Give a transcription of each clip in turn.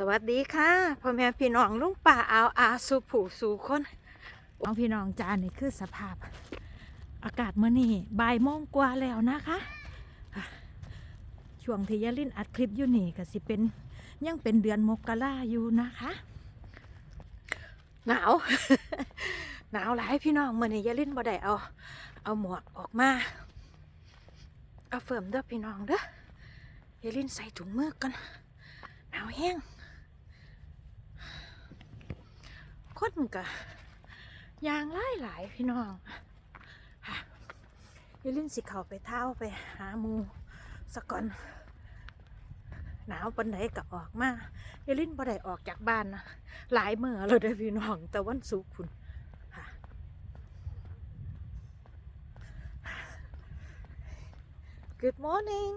สวัสดีค่ะพ่อแม่พี่น้องลุงป่าเอาอาสุผูสู่คนน้องพี่น้องจานนี่คือสภาพ อากาศเมื่อนี่บ่ายโมงกว่าแล้วนะคะอะช่วงที่ยาลินอัดคลิปอยู่นี่ก็สิเป็นยังเป็นเดือนมกราอยู่นะคะ หนาว หนาวหลายพี่น้องเมื่อนี่ยาลินบ่ได้เอา เอาหมวกออกมา เอาเฟิร์มเด้อพี่น้องเด้อยาลินใส่ถุงมือกันหนาวแห้ง คนกะยางไล่หลายพี่น้องฮะอยาลินสิเขาไปเท้าไปหาหมูสะก่อน หนาวปันไหนก็ออกมาอยาลินบ่ได้ออกจากบ้านนะหลายเมื่อเราได้อพี่น้องแต่วันศุกร์คุณฮะ Good morning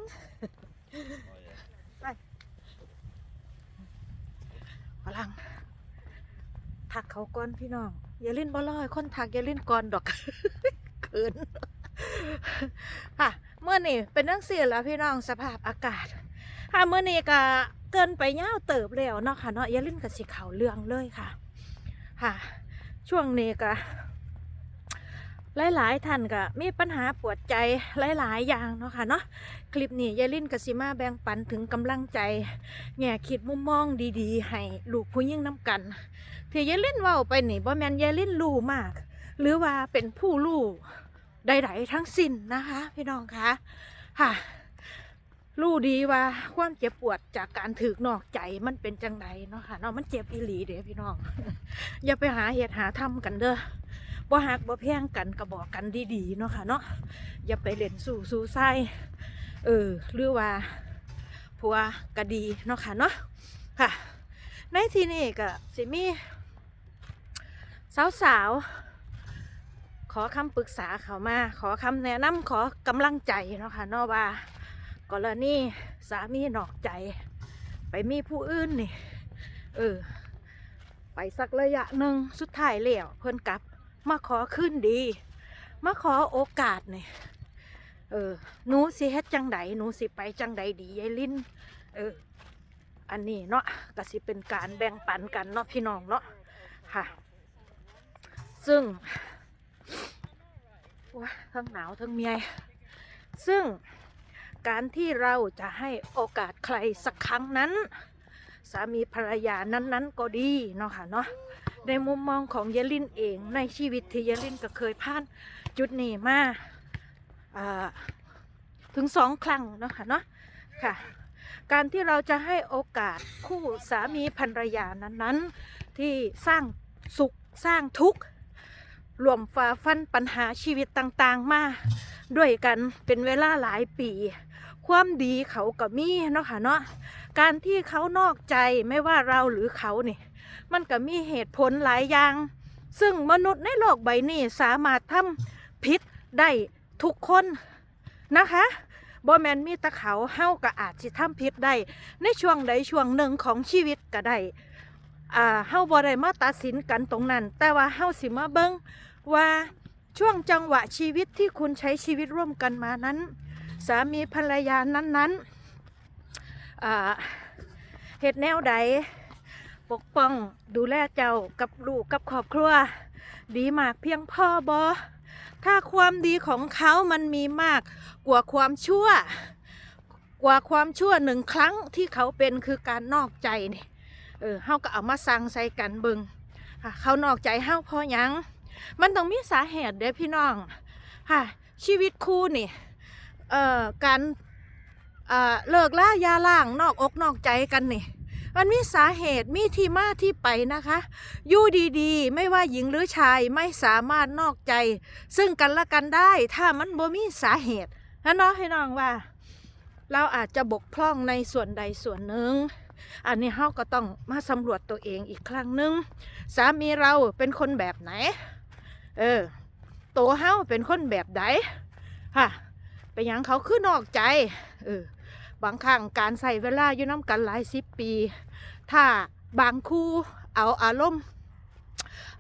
ฝรั่ง ทักเขาก่อนพี่น้อง อย่าลื่นบ่ลอยคนทักอย่าลื่นก่อนดอกเขินค่ะเมื่อนี่เป็นเรื่องเสียแล้วพี่น้องสภาพอากาศค่ะเมื่อนี่ก็เกินไปเน่าเติบแล้วเนาะค่ะเนาะอย่าลื่นกับสีขาวเรืองเลยค่ะ ค่ะ ช่วงนี้ก็ หลายๆท่านก็มีปัญหาปวดใจหลาย ๆ อย่างเนาะค่ะเนาะคลิปนี้ยายลินกับสิมาแบ่งปันถึงกำลังใจแง่คิดมุมมองดีๆ ให้ลูกผู้ยิ่งน้ำกัน ที่ยายลินว้าไปนี่บ่แมนยายลินรู้มาก หรือว่าเป็นผู้รู้ใดๆทั้งสิ้นนะคะ พี่น้องคะค่ะรู้ดีว่าความเจ็บปวดจากการถือนอกใจมันเป็นจังไดเนาะค่ะเนาะมันเจ็บอีหลีเด้พี่น้อง อย่าไปหาเหตุหาทำกันเด้อ บ่หักบ่แพงกันก็บอกกันดีๆเนาะค่ะเนาะอย่าไปเล่นสู่สู่ไส้เออหรือว่าผัวก็ดีเนาะค่ะเนาะค่ะ ในที่นี้ก็สิมีสาวๆขอคำปรึกษาเขามา ขอคำแนะนำขอกำลังใจเนาะค่ะเนาะว่ากรณีสามีนอกใจ ไปมีผู้อื่นนี่ เออ ไปสักระยะหนึ่งสุดท้ายแล้วเพิ่นกลับ มาขอขึ้นดี มาขอโอกาสนี่เออหนูสิเฮ็ดจังใดหนูสิไปจังใดดียายลินเออ อันนี้เนาะก็สิเป็นการแบ่งปันกันเนาะพี่น้องเนาะค่ะ ซึ่งว้าทั้งหนาวทั้งเมียซึ่งการที่เราจะให้โอกาสใครสักครั้งนั้น สามีภรรยานั้นๆ ก็ดีเนาะค่ะเนาะ ในมุมมองของเยลินเองในชีวิตที่เยลินก็เคยผ่านจุดนี้มาถึงสองครั้งเนาะค่ะเนาะค่ะ การที่เราจะให้โอกาสคู่สามีภรรยานั้นๆ ที่สร้างสุขสร้างทุกข์รวมฝ่าฟันปัญหาชีวิตต่างๆ มา ด้วยกันเป็นเวลาหลายปี ความดีเขาก็มีเนาะค่ะเนาะการที่เขานอกใจไม่ว่าเราหรือเขานี่ มันก็มีเหตุผลหลายอย่าง ซึ่งมนุษย์ในโลกใบนี้สามารถทำผิดได้ทุกคนนะคะบ่แมนมีตะเขาเฮาก็อาจสิทำผิดได้ ในช่วงใดช่วงหนึ่งของชีวิตก็ได้อ่าเฮาบ่ได้มาตัดสินกันตรงนั้น แต่ว่าเฮาสิมาเบิ่งว่า ช่วงจังหวะชีวิตที่คุณใช้ชีวิตร่วมกันมานั้น สามีภรรยานั้นๆเหตุแนวใดปกป้องดูแลเจ้ากับลูกกับครอบครัว ดีมากเพียงพ่อบอถ้าความดีของเขามันมีมากกว่าความชั่ว กว่าความชั่วหนึ่งครั้งที่เขาเป็นคือการนอกใจนี่เออเฮาก็เอามาสั่งใส่กันเบิงเขานอกใจเฮาพราะหยัง มันต้องมีสาเหตุเด้พี่น้องค่ะชีวิตคู่นี่เอ่อการเอ่อเลิกล่ายาล่างนอกอกนอกใจกันนี่มันมีสาเหตุมีที่มาที่ไปนะคะอยู่ดีๆ ไม่ว่าหญิงหรือชายไม่สามารถนอกใจ ซึ่งกันและกันได้ถ้ามันบ่มีสาเหตุนะเนาะให้น้องว่า เราอาจจะบกพร่องในส่วนใดส่วนหนึ่งอันนี้เฮาก็ต้องมาสำรวจตัวเองอีกครั้งหนึ่งสามีเราเป็นคนแบบไหน เออ โตเฮาเป็นคนแบบไหนฮะเป็นหยังเขาคือนอกใจ เออ บางครั้งการใส่เวลาอยู่น้ำกันหลายสิบปี ถ้าบางคู่เอาอารมณ์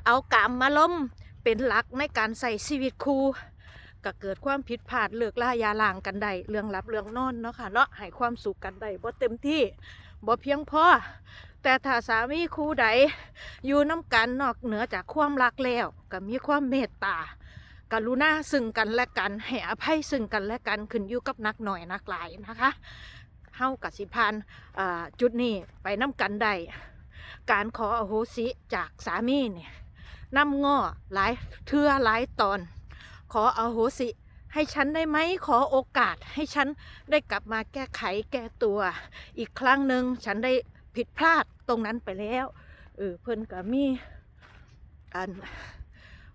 เอากามมาล้มเป็นหลักในการใส่ชีวิตคู่ก็เกิดความผิดพลาดเลือกล่ายาลางกันได้เรื่องรับเรื่องนอนเนาะค่ะเนาะให้ความสุขกันได้บ่เต็มที่บ่เพียงพอ แต่ถ้าสามีคู่ใดอยู่น้ำกันนอกเหนือจากความรักแล้วก็มีความเมตตากรุณาซึ่งกันและกันให้อภัยซึ่งกันและกันขึ้นอยู่กับนักหน่อยนักหลายนะคะเฮากับสิพานจุดนี้ไปน้ำกันได้การขออโหสิจากสามีเนี่ยนำง้อหลายเทื่อหลายตอน ขออโหสิ ให้ฉันได้ไหมขอโอกาสให้ฉันได้กลับมาแก้ไขแก้ตัว อีกครั้งหนึ่งฉันได้ ผิดพลาดตรงนั้นไปแล้วเออเพิ่นก็มีอัน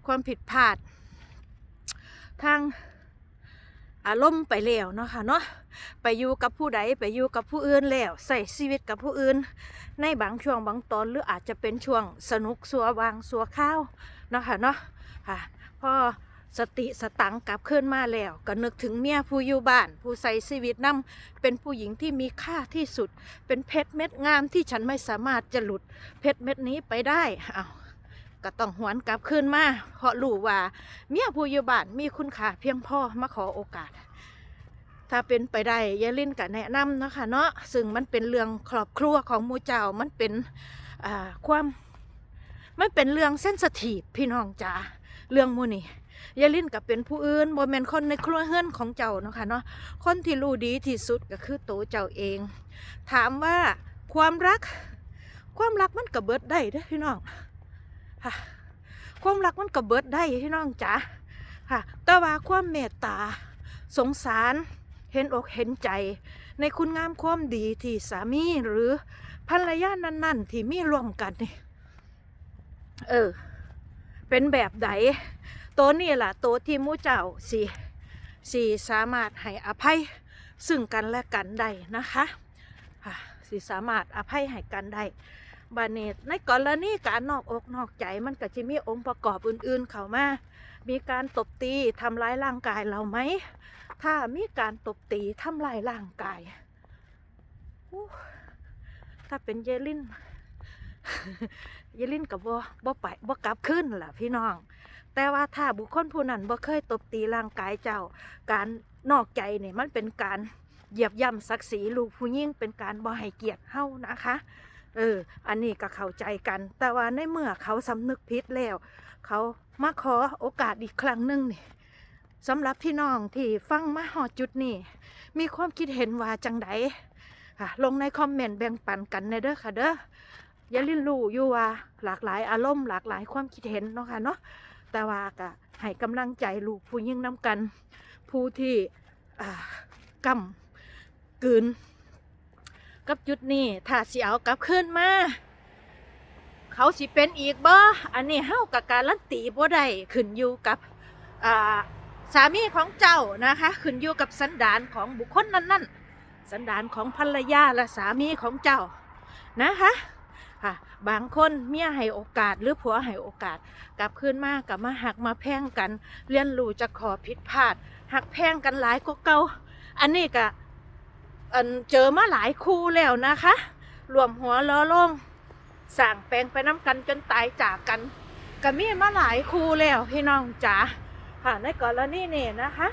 ความผิดพลาด ทางอารมณ์ไปแล้วเนาะค่ะเนาะไปอยู่กับผู้ใดไปอยู่กับผู้อื่นแล้วใส่ชีวิตกับผู้อื่น ในบางช่วงบางตอนหรืออาจจะเป็นช่วงสนุกสัววางสัวข้าวเนาะค่ะเนาะค่ะพอ สติสตังค์กลับขึ้นมาแล้ว ก็นึกถึงเมียผู้อยู่บ้าน ผู้ใส่ชีวิตนำเป็นผู้หญิงที่มีค่าที่สุด เป็นเพชรเม็ดงามที่ฉันไม่สามารถจะหลุดเพชรเม็ดนี้ไปได้อ้าก็ต้องหวนกลับคืนมาเพราะรู้ว่า เมียผู้อยู่บ้านมีคุณค่าเพียงพอมาขอโอกาส ถ้าเป็นไปได้ยายลินก็แนะนำนะคะเนาะซึ่งมันเป็นเรื่องครอบครัวของมูเจ้ามันเป็นความมันเป็นเรื่องเส้นสถีบพี่น้องจ๋า เรื่องมูนี่ยายลินก็เป็นผู้อื่นบ่แมนคนในครัวเฮือนของเจ้าเนาะค่ะเนาะคนที่รู้ดีที่สุดก็คือตัวเจ้าเอง ถามว่าความรัก ความรักมันก็เบิดได้เด้อพี่น้องค่ะความรักมันก็เบิดได้พี่น้องจ๋าค่ะ แต่ว่าความเมตตา สงสารเห็นอกเห็นใจ ในคุณงามความดีที่สามีหรือภรรยานั่น ๆ ที่มีร่วมกันนี่เออ เป็นแบบใดตัวนี่ล่ะตัวที่มูเจ้าสีสีสามารถให้อภัยซึ่งกันและกันได้นะคะสีสามารถอภัยให้กันได้บาเนตในกรณีการนอกอกนอกใจมันก็จะมีองค์ประกอบอื่นๆเข้ามา มีการตบตีทำร้ายร่างกายเราไหม ถ้ามีการตบตีทำลายร่างกาย ถ้าเป็นเยลิน ยลินกับบ่บ่ไปบ่กลับขึ้นล่ะพี่น้อง แต่ว่าถ้าบุคคลผู้นั้นบ่เคยตบตีร่างกายเจ้า การนอกใจเนี่ยมันเป็นการเหยียบย่ำศักดิ์ศรีลูกผู้ยิ่งเป็นการบ่ให้เกียรติเฮานะคะเออ อันนี้ก็เข้าใจกัน แต่ว่าในเมื่อเขาสำนึกผิดแล้ว เขามาขอโอกาสอีกครั้งหนึ่งนี่สำหรับพี่น้องที่ฟังมาหอดจุดนี้มีความคิดเห็นว่าจังไดค่ะลงในคอมเมนต์แบ่งปันกันในเด้อค่ะเด้อ อย่าลินรู้อยู่ว่าหลากหลายอารมณ์หลากหลายความคิดเห็นเนาะค่ะเนาะแต่ว่าก็ให้กำลังใจลูกผู้ยิ่งน้ำกัน ผู้ที่อ่ากำกืน กับจุดนี้ถ้าสิเอากลับขึ้นมาเขาสิเป็นอีกบ่อันนี้เฮากับการลันตีบ่ได้ขึ้นอยู่กับาสามีของเจ้านะคะขึ้นอยู่กับสันดานของบุคคลนั้นๆ สันดานของภรรยาและสามีของเจ้านะคะ ค่ะ บางคนเมียให้โอกาสหรือผัวให้โอกาส กลับขึ้นมากับมาหักมาแพงกัน เรียนรู้จะขอผิดพลาด หักแพงกันหลายก็เก่าอันนี้ก็อันเจอมาหลายคู่แล้วนะคะรวมหัวล้อลงสั่งแปลงไปน้ำกันจนตายจากกันก็มีมาหลายคู่แล้วพี่น้องจ๋าค่ะในกรณีนี่นะคะ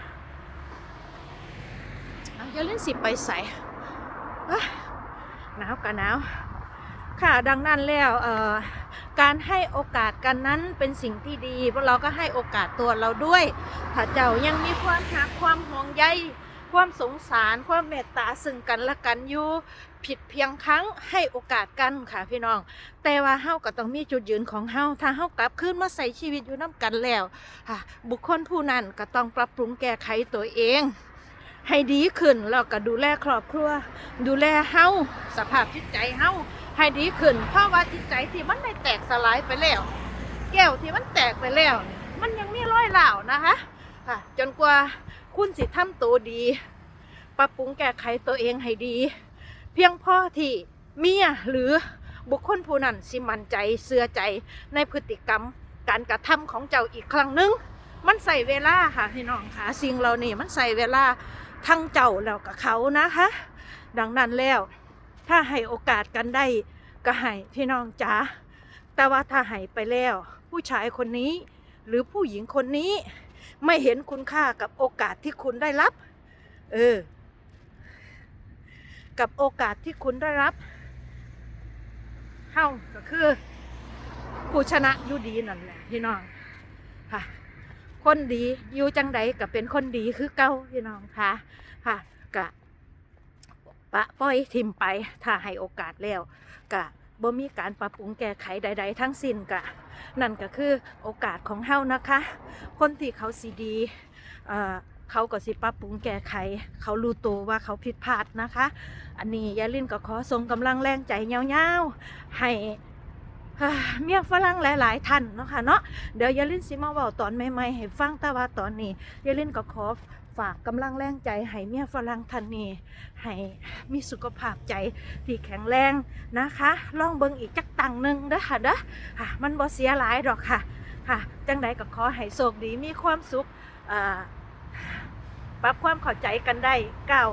เอาจะเล่นสิไปใส่หนาวกันหนาว ค่ะดังนั้นแล้วการให้โอกาสกันนั้นเป็นสิ่งที่ดีเพราะเราก็ให้โอกาสตัวเราด้วย ถ้าเจ้ายังมีความหักความห่วงใยความสงสารความเมตตาซึ่งกันและกันอยู่ผิดเพียงครั้งให้โอกาสกันค่ะพี่น้อง แต่ว่าเฮาก็ต้องมีจุดยืนของเฮาถ้าเฮากลับคืนมาใส่ชีวิตอยู่น้ำกันแล้วบุคคลผู้นั้นก็ต้องปรับปรุงแก้ไขตัวเอง ให้ดีขึ้นแล้วก็ดูแลครอบครัว ดูแลเฮาสภาพจิตใจเฮาให้ดีขึ้น เพราะว่าจิตใจที่มันไม่แตกสลายไปแล้ว แก้วที่มันแตกไปแล้ว มันยังมีร้อยเหล่านะคะค่ะจนกว่าคุณสิทำตัวดี ปรับปรุงแก้ไขตัวเองให้ดี เพียงพอที่เมียหรือบุคคลผู้นั้นสิมั่นใจเสื่อใจในพฤติกรรม การกระทำของเจ้าอีกครั้งหนึง มันใส่เวลาค่ะพี่น้องค่ะสิ่งเหล่านี้มันใส่เวลา ทั้งเจ้าแล้วกับเขานะคะ ดังนั้นแล้ว ถ้าให้โอกาสกันได้ก็ให้พี่น้องจ๋าแต่ว่าถ้าให้ไปแล้ว ผู้ชายคนนี้หรือผู้หญิงคนนี้ไม่เห็นคุณค่ากับโอกาสที่คุณได้รับ เออ กับโอกาสที่คุณได้รับเฮาก็คือ ผู้ชนะอยู่ดีนั่นแหละพี่น้องค่ะ คนดีอยู่จังใดก็เป็นคนดีคือเก่าพี่น้องค่ะค่ะกะปะปล่อยทิมไปถ้าให้โอกาสแล้วกะบ่มีการปรับปรุงแก้ไขใด ๆ ทั้งสิ้นกะนั่นก็คือโอกาสของเฮานะคะ คนที่เขาสีดีเอ่อเขาก็สิปรับปรุงแก้ไข เขารู้ตัวว่าเขาผิดพลาดนะคะ อันนี้ยายลินก็ขอส่งกำลังแรงใจยาวๆให้ เมียฝรั่งหลาย ๆ ท่านเนาะค่ะเนาะเดี๋ยวยาลินสิมาเว้าตอนใหม่ ๆ ให้ฟังแต่ว่าตอนนี้ยาลินก็ขอฝากกำลังแรงใจให้เมียฝรั่งท่านนี้ให้มีสุขภาพใจที่แข็งแรงนะคะ ลองเบิ่งอีกจักตังหนึ่งเด้อค่ะเด้อค่ะมันบ่เสียหลายดอกค่ะค่ะจังใดก็ขอให้โชคดีมีความสุขปรับความเข้าใจกันได้ก้าว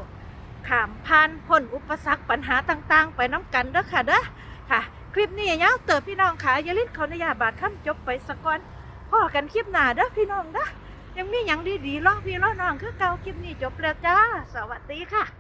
ข้ามผ่านพ้นอุปสรรคปัญหาต่าง ๆ ไปน้ำกันเด้อค่ะเด้อค่ะ คลิปนี้ยาวเติบพี่น้องขาอย่าลืมขออนุญาตบาดคำจบไปสักก่อนพอกันคลิปหน้าเด้อพี่น้องเด้อยังมีอยังดีๆรอพี่รอน้องคือเก่าคลิปนี้จบแล้วจ้า สวัสดีค่ะ